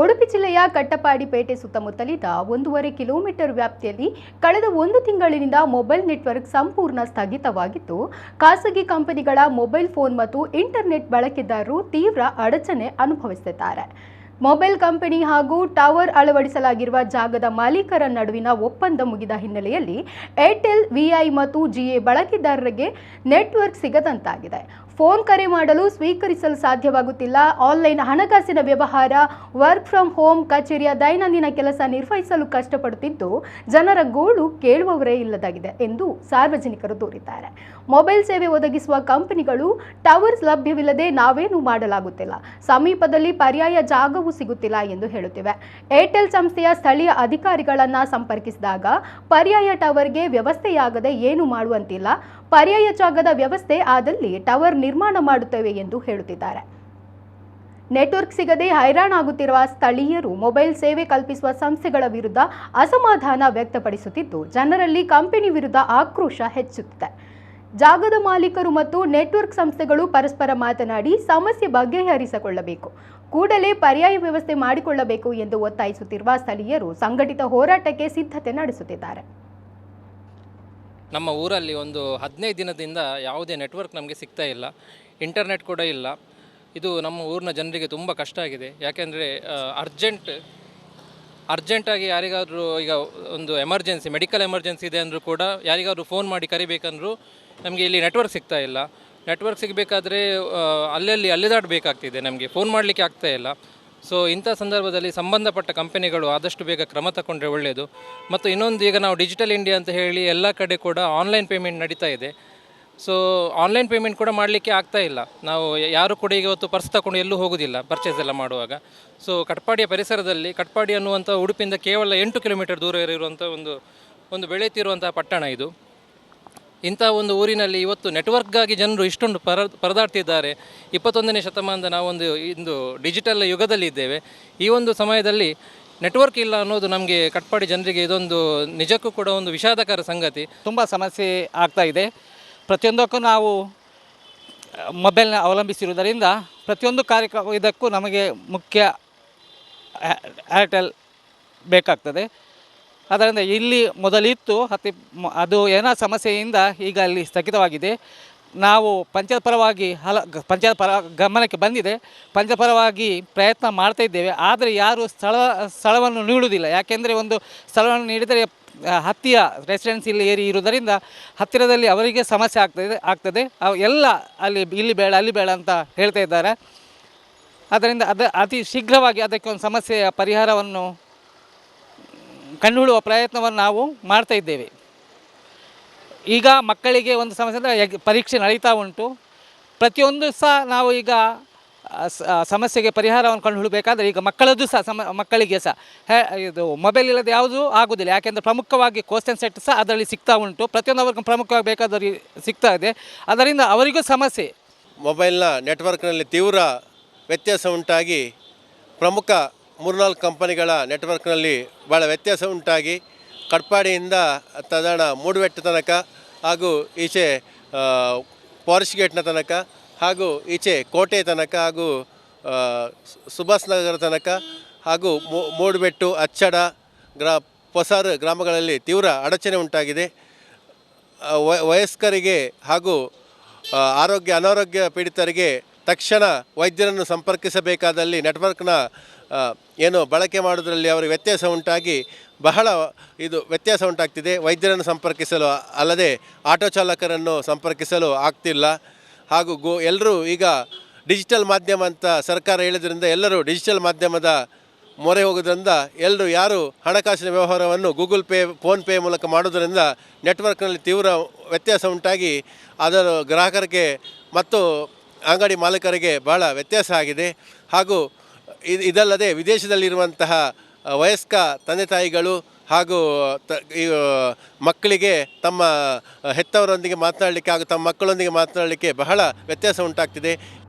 ಉಡುಪಿ ಜಿಲ್ಲೆಯ ಕಟ್ಟಪಾಡಿಪೇಟೆ ಸುತ್ತಮುತ್ತಲಿದ್ದ ಒಂದೂವರೆ ಕಿಲೋಮೀಟರ್ ವ್ಯಾಪ್ತಿಯಲ್ಲಿ ಕಳೆದ ಒಂದು ತಿಂಗಳಿನಿಂದ ಮೊಬೈಲ್ ನೆಟ್ವರ್ಕ್ ಸಂಪೂರ್ಣ ಸ್ಥಗಿತವಾಗಿದ್ದು ಖಾಸಗಿ ಕಂಪನಿಗಳ ಮೊಬೈಲ್ ಫೋನ್ ಮತ್ತು ಇಂಟರ್ನೆಟ್ ಬಳಕೆದಾರರು ತೀವ್ರ ಅಡಚಣೆ ಅನುಭವಿಸುತ್ತಿದ್ದಾರೆ ಮೊಬೈಲ್ ಕಂಪನಿ ಹಾಗೂ ಟವರ್ ಅಳವಡಿಸಲಾಗಿರುವ ಜಾಗದ ಮಾಲೀಕರ ನಡುವಿನ ಒಪ್ಪಂದ ಮುಗಿದ ಹಿನ್ನೆಲೆಯಲ್ಲಿ ಏರ್ಟೆಲ್, ವಿಐ ಮತ್ತು ಜಿಎ ಬಳಕೆದಾರರಿಗೆ ನೆಟ್ವರ್ಕ್ ಸಿಗದಂತಾಗಿದೆ. ಫೋನ್ ಕರೆ ಮಾಡಲು ಸ್ವೀಕರಿಸಲು ಸಾಧ್ಯವಾಗುತ್ತಿಲ್ಲ. ಆನ್ಲೈನ್ ಹಣಕಾಸಿನ ವ್ಯವಹಾರ, ವರ್ಕ್ ಫ್ರಮ್ ಹೋಮ್ ಕಚೇರಿಯ ದೈನಂದಿನ ಕೆಲಸ ನಿರ್ವಹಿಸಲು ಕಷ್ಟಪಡುತ್ತಿದ್ದು, ಜನರ ಗೋಳು ಕೇಳುವವರೇ ಇಲ್ಲದಾಗಿದೆ ಎಂದು ಸಾರ್ವಜನಿಕರು ದೂರಿದ್ದಾರೆ. ಮೊಬೈಲ್ ಸೇವೆ ಒದಗಿಸುವ ಕಂಪನಿಗಳು ಟವರ್ಸ್ ಲಭ್ಯವಿಲ್ಲದೆ ನಾವೇನು ಮಾಡಲಾಗುತ್ತಿಲ್ಲ. ಸಮೀಪದಲ್ಲಿ ಪರ್ಯಾಯ ಜಾಗವೂ ಸಿಗುತ್ತಿಲ್ಲ ಎಂದು ಹೇಳುತ್ತಿವೆ. ಏರ್ಟೆಲ್ ಸಂಸ್ಥೆಯ ಸ್ಥಳೀಯ ಅಧಿಕಾರಿಗಳನ್ನ ಸಂಪರ್ಕಿಸಿದಾಗ, ಪರ್ಯಾಯ ಟವರ್ಗೆ ವ್ಯವಸ್ಥೆಯಾಗದೆ ಏನು ಮಾಡುವಂತಿಲ್ಲ. ಪರ್ಯಾಯ ಜಾಗದ ವ್ಯವಸ್ಥೆ ಆದಲ್ಲಿ ಟವರ್ ನಿರ್ಮಾಣ ಮಾಡುತ್ತೇವೆ ಎಂದು ಹೇಳುತ್ತಿದ್ದಾರೆ. ನೆಟ್ವರ್ಕ್ ಸಿಗದೆ ಹೈರಾಣಾಗುತ್ತಿರುವ ಸ್ಥಳೀಯರು ಮೊಬೈಲ್ ಸೇವೆ ಕಲ್ಪಿಸುವ ಸಂಸ್ಥೆಗಳ ವಿರುದ್ಧ ಅಸಮಾಧಾನ ವ್ಯಕ್ತಪಡಿಸುತ್ತಿದ್ದು, ಜನರಲ್ಲಿ ಕಂಪನಿ ವಿರುದ್ಧ ಆಕ್ರೋಶ ಹೆಚ್ಚುತ್ತಿದೆ. ಜಾಗದ ಮಾಲೀಕರು ಮತ್ತು ನೆಟ್ವರ್ಕ್ ಸಂಸ್ಥೆಗಳು ಪರಸ್ಪರ ಮಾತನಾಡಿ ಸಮಸ್ಯೆ ಬಗೆಹರಿಸಿಕೊಳ್ಳಬೇಕು, ಕೂಡಲೇ ಪರ್ಯಾಯ ವ್ಯವಸ್ಥೆ ಮಾಡಿಕೊಳ್ಳಬೇಕು ಎಂದು ಒತ್ತಾಯಿಸುತ್ತಿರುವ ಸ್ಥಳೀಯರು ಸಂಘಟಿತ ಹೋರಾಟಕ್ಕೆ ಸಿದ್ಧತೆ ನಡೆಸುತ್ತಿದ್ದಾರೆ. ನಮ್ಮ ಊರಲ್ಲಿ ಒಂದು ಹದಿನೈದು ದಿನದಿಂದ ಯಾವುದೇ ನೆಟ್ವರ್ಕ್ ನಮಗೆ ಸಿಗ್ತಾ ಇಲ್ಲ, ಇಂಟರ್ನೆಟ್ ಕೂಡ ಇಲ್ಲ. ಇದು ನಮ್ಮ ಊರಿನ ಜನರಿಗೆ ತುಂಬ ಕಷ್ಟ ಆಗಿದೆ. ಯಾಕೆಂದರೆ ಅರ್ಜೆಂಟ್ ಅರ್ಜೆಂಟಾಗಿ ಯಾರಿಗಾದರೂ ಈಗ ಒಂದು ಎಮರ್ಜೆನ್ಸಿ, ಮೆಡಿಕಲ್ ಎಮರ್ಜೆನ್ಸಿ ಇದೆ ಅಂದರೂ ಕೂಡ ಯಾರಿಗಾದರೂ ಫೋನ್ ಮಾಡಿ ಕರಿಬೇಕಂದ್ರೂ ನಮಗೆ ಇಲ್ಲಿ ನೆಟ್ವರ್ಕ್ ಸಿಗ್ತಾ ಇಲ್ಲ. ನೆಟ್ವರ್ಕ್ ಸಿಗಬೇಕಾದ್ರೆ ಅಲ್ಲಲ್ಲಿ ಅಲ್ಲಿದಾಡಬೇಕಾಗ್ತಿದೆ ನಮಗೆ. ಫೋನ್ ಮಾಡಲಿಕ್ಕೆ ಆಗ್ತಾ ಇಲ್ಲ. ಸೊ ಇಂಥ ಸಂದರ್ಭದಲ್ಲಿ ಸಂಬಂಧಪಟ್ಟ ಕಂಪನಿಗಳು ಆದಷ್ಟು ಬೇಗ ಕ್ರಮ ತಗೊಂಡ್ರೆ ಒಳ್ಳೆಯದು ಮತ್ತು ಇನ್ನೊಂದು ಈಗ ನಾವು ಡಿಜಿಟಲ್ ಇಂಡಿಯಾ ಅಂತ ಹೇಳಿ ಎಲ್ಲ ಕಡೆ ಕೂಡ ಆನ್ಲೈನ್ ಪೇಮೆಂಟ್ ನಡೀತಾ ಇದೆ. ಸೊ ಆನ್ಲೈನ್ ಪೇಮೆಂಟ್ ಕೂಡ ಮಾಡಲಿಕ್ಕೆ ಆಗ್ತಾ ಇಲ್ಲ. ನಾವು ಯಾರು ಕೂಡ ಈಗ ಇವತ್ತು ಪರ್ಸ್ ತಗೊಂಡು ಎಲ್ಲೂ ಹೋಗೋದಿಲ್ಲ ಪರ್ಚೇಸ್ ಎಲ್ಲ ಮಾಡುವಾಗ. ಸೊ ಕಟ್ಪಾಡಿಯ ಪರಿಸರದಲ್ಲಿ, ಕಟ್ಪಾಡಿ ಅನ್ನುವಂಥ ಉಡುಪಿಯಿಂದ ಕೇವಲ ಎಂಟು ಕಿಲೋಮೀಟರ್ ದೂರ ಇರುವಂಥ ಒಂದು ಒಂದು ಬೆಳೆಯುತ್ತಿರುವಂಥ ಪಟ್ಟಣ ಇದು. ಇಂಥ ಒಂದು ಊರಿನಲ್ಲಿ ಇವತ್ತು ನೆಟ್ವರ್ಕ್ಗಾಗಿ ಜನರು ಇಷ್ಟೊಂದು ಪರ ಪರದಾಡ್ತಿದ್ದಾರೆ. ಇಪ್ಪತ್ತೊಂದನೇ ಶತಮಾನದ ನಾವೊಂದು ಇಂದು ಡಿಜಿಟಲ್ ಯುಗದಲ್ಲಿ ಇದ್ದೇವೆ. ಈ ಒಂದು ಸಮಯದಲ್ಲಿ ನೆಟ್ವರ್ಕ್ ಇಲ್ಲ ಅನ್ನೋದು ನಮಗೆ ಕಟ್ಪಾಡಿ ಜನರಿಗೆ ಇದೊಂದು ನಿಜಕ್ಕೂ ಕೂಡ ಒಂದು ವಿಷಾದಕರ ಸಂಗತಿ. ತುಂಬ ಸಮಸ್ಯೆ ಆಗ್ತಾ ಇದೆ. ಪ್ರತಿಯೊಂದಕ್ಕೂ ನಾವು ಮೊಬೈಲ್ನ ಅವಲಂಬಿಸಿರುವುದರಿಂದ ಪ್ರತಿಯೊಂದು ಕಾರ್ಯಕ್ರಮ ಇದಕ್ಕೂ ನಮಗೆ ಮುಖ್ಯ ಏರ್ಟೆಲ್ ಬೇಕಾಗ್ತದೆ. ಅದರಿಂದ ಇಲ್ಲಿ ಮೊದಲಿತ್ತು ಹತ್ತಿ ಅದು ಏನೋ ಸಮಸ್ಯೆಯಿಂದ ಈಗ ಅಲ್ಲಿ ಸ್ಥಗಿತವಾಗಿದೆ. ನಾವು ಪಂಚಾಯತ್ ಪರವಾಗಿ ಹಲ ಪಂಚಾಯತ್ ಪರ, ಗಮನಕ್ಕೆ ಬಂದಿದೆ. ಪಂಚಾಯತ್ ಪರವಾಗಿ ಪ್ರಯತ್ನ ಮಾಡ್ತಾ ಇದ್ದೇವೆ. ಆದರೆ ಯಾರು ಸ್ಥಳ, ಸ್ಥಳವನ್ನು ನೀಡುವುದಿಲ್ಲ. ಯಾಕೆಂದರೆ ಒಂದು ಸ್ಥಳವನ್ನು ನೀಡಿದರೆ ಹತ್ತಿಯ ರೆಸಿಡೆನ್ಸಿ ಇಲ್ಲಿ ಏರಿ ಇರುವುದರಿಂದ ಹತ್ತಿರದಲ್ಲಿ ಅವರಿಗೆ ಸಮಸ್ಯೆ ಆಗ್ತದೆ ಆಗ್ತದೆ. ಎಲ್ಲ ಅಲ್ಲಿ, ಇಲ್ಲಿ ಬೇಡ, ಅಲ್ಲಿ ಬೇಡ ಅಂತ ಹೇಳ್ತಾ ಇದ್ದಾರೆ. ಅದರಿಂದ ಅದ, ಅತಿ ಶೀಘ್ರವಾಗಿ ಅದಕ್ಕೆ ಒಂದು ಸಮಸ್ಯೆಯ ಪರಿಹಾರವನ್ನು ಕಂಡುಹಿಡುವ ಪ್ರಯತ್ನವನ್ನು ನಾವು ಮಾಡ್ತಾ ಇದ್ದೇವೆ. ಈಗ ಮಕ್ಕಳಿಗೆ ಒಂದು ಸಮಸ್ಯೆ ಅಂದರೆ ಪರೀಕ್ಷೆ ನಡೀತಾ ಉಂಟು. ಪ್ರತಿಯೊಂದು ಸಹ ನಾವು ಈಗ ಸಮಸ್ಯೆಗೆ ಪರಿಹಾರವನ್ನು ಕಂಡುಹಿಡಬೇಕಾದ್ರೆ ಈಗ ಮಕ್ಕಳದ್ದು ಸಹ, ಸಮ, ಮಕ್ಕಳಿಗೆ ಸಹ. ಇದು ಮೊಬೈಲ್ ಇಲ್ಲದೆ ಯಾವುದೂ ಆಗೋದಿಲ್ಲ. ಯಾಕೆಂದರೆ ಪ್ರಮುಖವಾಗಿ ಕ್ವಶನ್ ಸೆಟ್ ಸಹ ಅದರಲ್ಲಿ ಸಿಗ್ತಾ ಉಂಟು. ಪ್ರತಿಯೊಂದು ಅವ್ರಿಗೆ ಪ್ರಮುಖವಾಗಿ ಬೇಕಾದವರಿಗೆ ಸಿಗ್ತಾ ಇದೆ. ಅದರಿಂದ ಅವರಿಗೂ ಸಮಸ್ಯೆ. ಮೊಬೈಲ್ನ ನೆಟ್ವರ್ಕ್ನಲ್ಲಿ ತೀವ್ರ ವ್ಯತ್ಯಾಸ ಉಂಟಾಗಿ ಪ್ರಮುಖ ಮೂರ್ನಾಲ್ಕು ಕಂಪನಿಗಳ ನೆಟ್ವರ್ಕ್ನಲ್ಲಿ ಭಾಳ ವ್ಯತ್ಯಾಸ ಉಂಟಾಗಿ ಕಟ್ಪಾಡಿಯಿಂದ ತದಾಣ ಮೂಡುವೆಟ್ಟ ತನಕ ಹಾಗೂ ಈಚೆ ಫಾರೆಸ್ಟ್ ಗೇಟ್ನ ತನಕ ಹಾಗೂ ಈಚೆ ಕೋಟೆ ತನಕ ಹಾಗೂ ಸುಭಾಷ್ ನಗರ ತನಕ ಹಾಗೂ ಮೂಡುಬೆಟ್ಟು ಅಚ್ಚಡ, ಗ್ರಾ, ಪೊಸಾರ್ ಗ್ರಾಮಗಳಲ್ಲಿ ತೀವ್ರ ಅಡಚಣೆ ಉಂಟಾಗಿದೆ. ವಯ- ವಯಸ್ಕರಿಗೆ ಹಾಗೂ ಆರೋಗ್ಯ, ಅನಾರೋಗ್ಯ ಪೀಡಿತರಿಗೆ ತಕ್ಷಣ ವೈದ್ಯರನ್ನು ಸಂಪರ್ಕಿಸಬೇಕಾದಲ್ಲಿ ನೆಟ್ವರ್ಕ್ನ ಏನು ಬಳಕೆ ಮಾಡೋದ್ರಲ್ಲಿ ಅವರಿಗೆ ವ್ಯತ್ಯಾಸ ಉಂಟಾಗಿ ಬಹಳ ಇದು ವ್ಯತ್ಯಾಸ ಉಂಟಾಗ್ತಿದೆ. ವೈದ್ಯರನ್ನು ಸಂಪರ್ಕಿಸಲು ಅಲ್ಲದೆ ಆಟೋ ಚಾಲಕರನ್ನು ಸಂಪರ್ಕಿಸಲು ಆಗ್ತಿಲ್ಲ. ಹಾಗೂ ಗೋ ಎಲ್ಲರೂ ಈಗ ಡಿಜಿಟಲ್ ಮಾಧ್ಯಮ ಅಂತ ಸರ್ಕಾರ ಹೇಳಿದ್ರಿಂದ ಎಲ್ಲರೂ ಡಿಜಿಟಲ್ ಮಾಧ್ಯಮದ ಮೊರೆ ಹೋಗೋದ್ರಿಂದ ಎಲ್ಲರೂ ಯಾರು ಹಣಕಾಸಿನ ವ್ಯವಹಾರವನ್ನು ಗೂಗಲ್ ಪೇ ಫೋನ್ಪೇ ಮೂಲಕ ಮಾಡೋದರಿಂದ ನೆಟ್ವರ್ಕ್ನಲ್ಲಿ ತೀವ್ರ ವ್ಯತ್ಯಾಸ ಉಂಟಾಗಿ ಅದರ ಗ್ರಾಹಕರಿಗೆ ಮತ್ತು ಅಂಗಡಿ ಮಾಲೀಕರಿಗೆ ಬಹಳ ವ್ಯತ್ಯಾಸ ಆಗಿದೆ. ಹಾಗೂ ಇದಲ್ಲದೆ ವಿದೇಶದಲ್ಲಿರುವಂತಹ ವಯಸ್ಕ ತಂದೆ ತಾಯಿಗಳು ಹಾಗೂ ಮಕ್ಕಳಿಗೆ ತಮ್ಮ ಹೆತ್ತವರೊಂದಿಗೆ ಮಾತನಾಡಲಿಕ್ಕೆ ಹಾಗೂ ತಮ್ಮ ಮಕ್ಕಳೊಂದಿಗೆ ಮಾತನಾಡಲಿಕ್ಕೆ ಬಹಳ ವ್ಯತ್ಯಾಸ ಉಂಟಾಗ್ತಿದೆ.